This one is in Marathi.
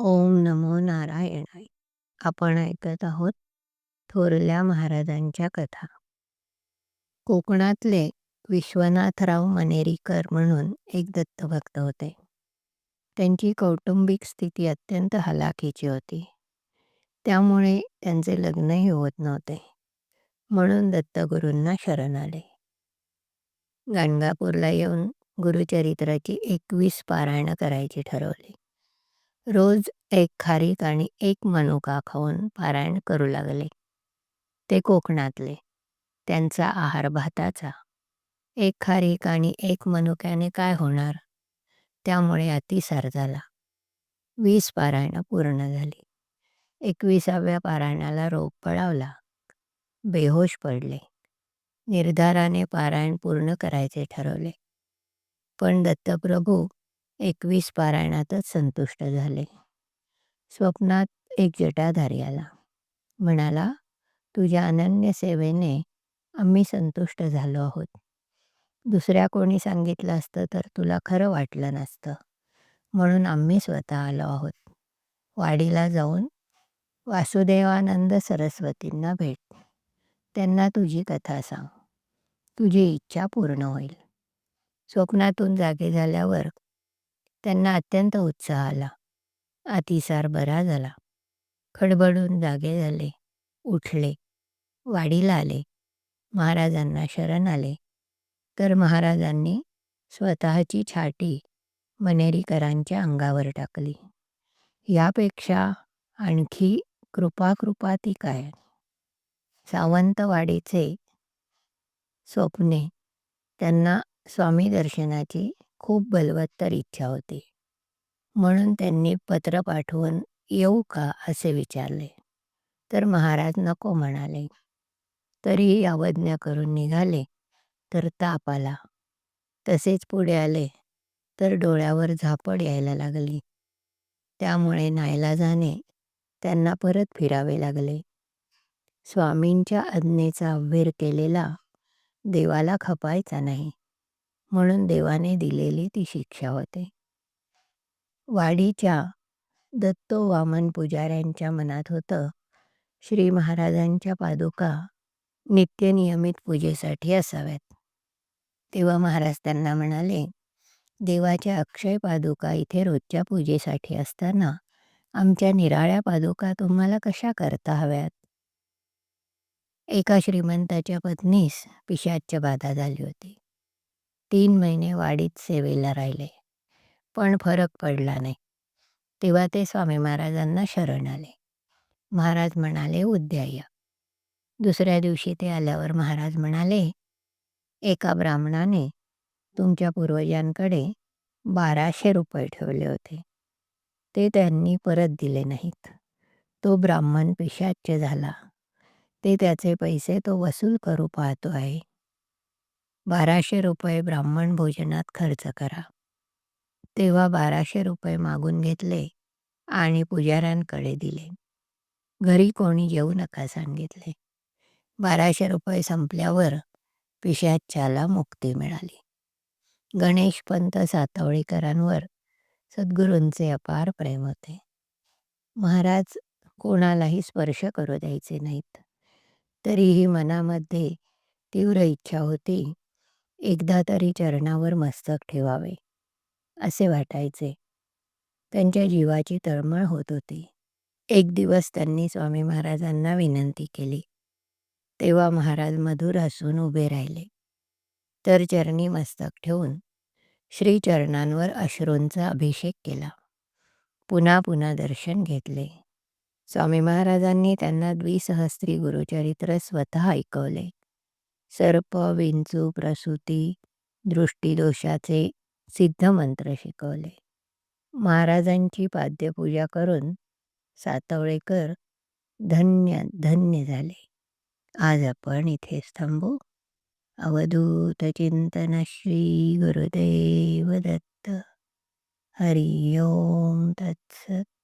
ओम नमो नारायणाय. आपण ऐकत आहोत थोरल्या महाराजांच्या कथा. कोकणातले विश्वनाथराव मनेरीकर म्हणून एक दत्तभक्त होते. त्यांची कौटुंबिक स्थिती अत्यंत हलाखीची होती. त्यामुळे त्यांचे लग्नही होत नव्हते. म्हणून दत्तगुरूंना शरण आले. गाणगापूरला येऊन गुरुचरित्राची एकवीस पारायणं करायची ठरवली. रोज एक खारीक आणि एक मनुका खाऊन पारायण करू लागले. ते कोकणातले. त्यांचा आहार भाताचा. एक खारीक आणि एक मनुक्याने काय होणार? त्यामुळे अतिसार झाला. वीस पारायणं पूर्ण झाली. एकविसाव्या पारायणाला रोग पळावला. बेहोश पडले. निर्धाराने पारायण पूर्ण करायचे ठरवले. पण दत्तप्रभू एकवीस पारायणातच संतुष्ट झाले. स्वप्नात एक जटाधारी आला. म्हणाला तुझ्या अनन्य सेवेने आम्ही संतुष्ट झालो आहोत. दुसऱ्या कोणी सांगितलं असतं तर तुला खरं वाटलं नसतं. म्हणून आम्ही स्वतः आलो आहोत. वाडीला जाऊन वासुदेवानंद सरस्वतींना भेट. त्यांना तुझी कथा सांग. तुझी इच्छा पूर्ण होईल. स्वप्नातून जागे झाल्यावर त्यांना अत्यंत उत्साह आला. अतिसार बरा झाला. खडबडून जागे झाले. उठले. वाडीला आले. महाराजांना शरण आले. तर महाराजांनी स्वतःची छाटी मनेरीकरांच्या अंगावर टाकली. यापेक्षा आणखी कृपा कृपा ती काय? सावंतवाडीचे स्वप्ने. त्यांना स्वामी दर्शनाची खूप बलवत्तर इच्छा होती. म्हणून त्यांनी पत्र पाठवून येऊ का असे विचारले. तर महाराज नको म्हणाले. तरीही अवज्ञा करून निघाले तर ताप आला. तसेच पुढे आले तर डोळ्यावर झापड यायला लागली. त्यामुळे नाईलाजाने त्यांना परत फिरावे लागले. स्वामींच्या आज्ञेचा अव्हेर केलेला देवाला खपायचा नाही. म्हणून देवाने दिलेली ती शिक्षा होते. वाडीच्या दत्तो वामन पुजाऱ्यांच्या मनात होतं श्री महाराजांच्या पादुका नित्यनियमित पूजेसाठी असाव्यात. तेव्हा महाराज त्यांना म्हणाले देवाच्या अक्षय पादुका इथे रोजच्या पूजेसाठी असताना आमच्या निराळ्या पादुका तुम्हाला कशा करता हव्यात? एका श्रीमंताच्या पत्नीस पिशाच्या बाधा झाली होती. तीन महिने वाडीत सेवेला राहिले. पण फरक पडला नाही. तेव्हा ते स्वामी महाराजांना शरण आले. महाराज म्हणाले उद्या या दुसऱ्या दिवशी ते आल्यावर महाराज म्हणाले एका ब्राह्मणाने तुमच्या पूर्वजांकडे बाराशे रुपये ठेवले होते. ते त्यांनी परत दिले नाहीत. तो ब्राह्मण पिशाच्य झाला. ते त्याचे पैसे तो वसूल करू पाहतो आहे. बाराशे रुपये ब्राह्मण भोजनात खर्च करा. तेव्हा बाराशे रुपये मागून घेतले आणि पुजाऱ्यांकडे दिले. घरी कोणी येऊ नका सांगितले. बाराशे रुपये संपल्यावर पिशाच्याला मुक्ती मिळाली. गणेश पंत सातवळीकरांवर सद्गुरूंचे अपार प्रेम होते. महाराज कोणालाही स्पर्श करू द्यायचे नाहीत. तरीही मनामध्ये तीव्र इच्छा होती एकदा तरी चरणावर मस्तक ठेवावे असे वाटायचे. त्यांच्या जीवाची तळमळ होत होती. एक दिवस त्यांनी स्वामी महाराजांना विनंती केली. तेव्हा महाराज मधुर हसून उभे राहिले. तर चरणी मस्तक ठेवून श्रीचरणांवर अश्रूंचा अभिषेक केला. पुन्हा पुन्हा दर्शन घेतले. स्वामी महाराजांनी त्यांना द्विसहस्त्री गुरुचरित्र स्वतः ऐकवले. सर्प विंचू प्रसूती दृष्टीदोषाचे सिद्ध मंत्र शिकवले. महाराजांची पाद्यपूजा करून सातवळेकर धन्य धन्य झाले. आज आपण इथेच थांबू. अवधूत चिंतन श्री गुरुदेव दत्त. हरि ओम तत्सत.